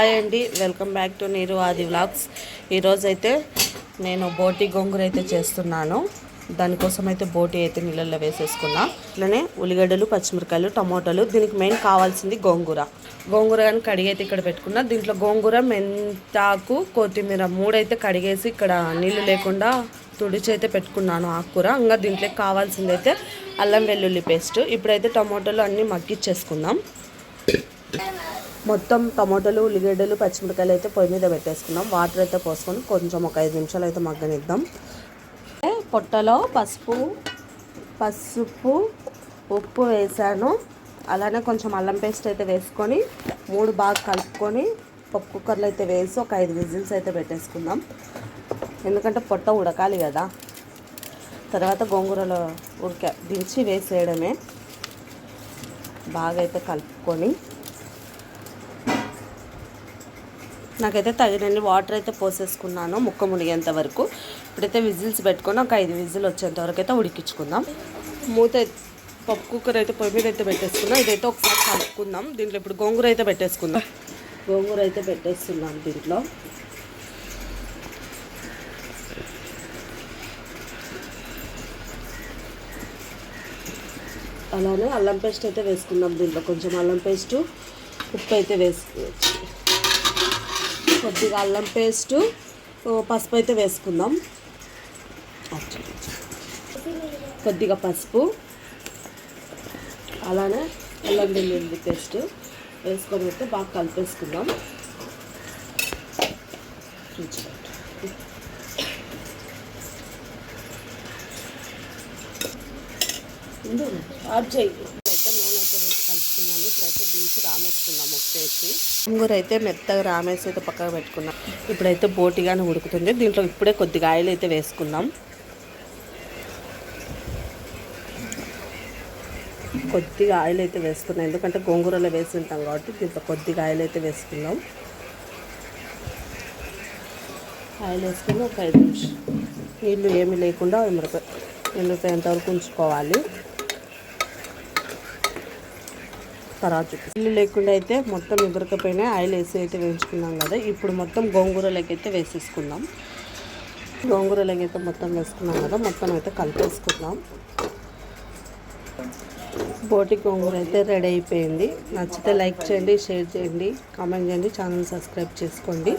Hi అండి. Welcome back to నీరు ఆది వ్లాగ్స్. ఈరోజు అయితే నేను బోటి గోంగూర అయితే చేస్తున్నాను. దానికోసం అయితే బోటి అయితే నీళ్ళల్లో వేసేసుకున్నా. ఇట్లనే ఉల్లిగడ్డలు పచ్చిమిరకాయలు టమోటాలు దీనికి మెయిన్ కావాల్సింది గోంగూర. గోంగూర కానీ కడిగి అయితే ఇక్కడ పెట్టుకున్నా. దీంట్లో గోంగూర మెంతాకు కొత్తిమీర మూడైతే కడిగేసి ఇక్కడ నీళ్ళు లేకుండా తుడిచి అయితే పెట్టుకున్నాను ఆకుకూర. ఇంకా దీంట్లోకి కావాల్సింది అయితే అల్లం వెల్లుల్లి పేస్ట్. ఇప్పుడైతే టమోటాలు అన్నీ మగ్గిచ్చేసుకుందాం. మొత్తం టమాటోలు ఉల్లిగడ్డలు పచ్చిమిరకాయలు అయితే పొయ్యి మీద పెట్టేసుకున్నాం. వాటర్ అయితే పోసుకొని కొంచెం ఒక ఐదు నిమిషాలు అయితే మగ్గనిద్దాం. పొట్టలో పసుపు పసుపు ఉప్పు వేసాను. అలానే కొంచెం అల్లం పేస్ట్ అయితే వేసుకొని మూడు బాగా కలుపుకొని పప్పు కుక్కర్లో అయితే వేసి ఒక ఐదు విజిల్స్ అయితే పెట్టేసుకుందాం. ఎందుకంటే పొట్ట ఉడకాలి కదా. తర్వాత గోంగూరలో ఉడక దించి వేసేయడమే. బాగా అయితే కలుపుకొని నాకైతే తగినన్ని వాటర్ అయితే పోసేసుకున్నాను ముక్క మునిగేంత వరకు. ఇప్పుడైతే విజిల్స్ పెట్టుకొని ఒక ఐదు విజిల్ వచ్చేంత వరకు అయితే ఉడికించుకుందాం. మూత అయితే- పప్పు కుక్కర్ అయితే పొయ్యి మీద అయితే పెట్టేసుకున్నాం. ఇదైతే ఒకసారి కలుపుకుందాం. దీంట్లో ఇప్పుడు గోంగూర అయితే పెట్టేసుకుందాం. గోంగూర అయితే పెట్టేస్తున్నాం దీంట్లో. అలానే అల్లం పేస్ట్ అయితే వేసుకుందాం దీంట్లో. కొంచెం అల్లం పేస్ట్ ఉప్పు అయితే వేసుకోవచ్చు. కొద్దిగా అల్లం పేస్టు పసుపు అయితే వేసుకుందాం. కొద్దిగా పసుపు అలానే అల్లం వెల్లుల్లి పేస్ట్ వేసుకొని అయితే బాగా కలిపేసుకుందాం. ఫ్రిడ్జ్ ఆఫ్ చేయి ఇప్పుడైతే నూనె అయితే వేసి కలుపుకున్నాను ఇప్పుడైతే దించి రామేసుకున్నాము ఉప్పేసి గోంగూర అయితే మెత్తగా రామేసి అయితే పక్కకు పెట్టుకున్నాం. ఇప్పుడైతే బోటిగానే ఉడుకుతుంది. దీంట్లో ఇప్పుడే కొద్దిగా ఆయిల్ అయితే వేసుకున్నాం కొద్దిగా ఆయిల్ అయితే వేసుకున్నాం. ఎందుకంటే గోంగూరలో వేసి ఉంటాం కాబట్టి దీంట్లో కొద్దిగా ఆయిల్ అయితే వేసుకున్నాం ఆయిల్ వేసుకుని ఒక ఐదు నిమిషం నీళ్ళు ఏమీ లేకుండా మిరప ఎండిపోయేంత వరకు ఉంచుకోవాలి. తర్వాత చూపిస్తాను. లేకుండా అయితే మొత్తం ఎదురకపోయినా ఆయిల్ వేసి అయితే వేయించుకున్నాం కదా ఇప్పుడు మొత్తం గోంగూరలోకి అయితే వేసేసుకుందాం. గోంగూరలోకి అయితే మొత్తం వేసుకున్నాం కదా మొత్తం అయితే కలిపేసుకుందాం. బోటి గోంగూర అయితే రెడీ అయిపోయింది. నచ్చితే లైక్ చేయండి షేర్ చేయండి కామెంట్ చేయండి ఛానల్ సబ్స్క్రైబ్ చేసుకోండి.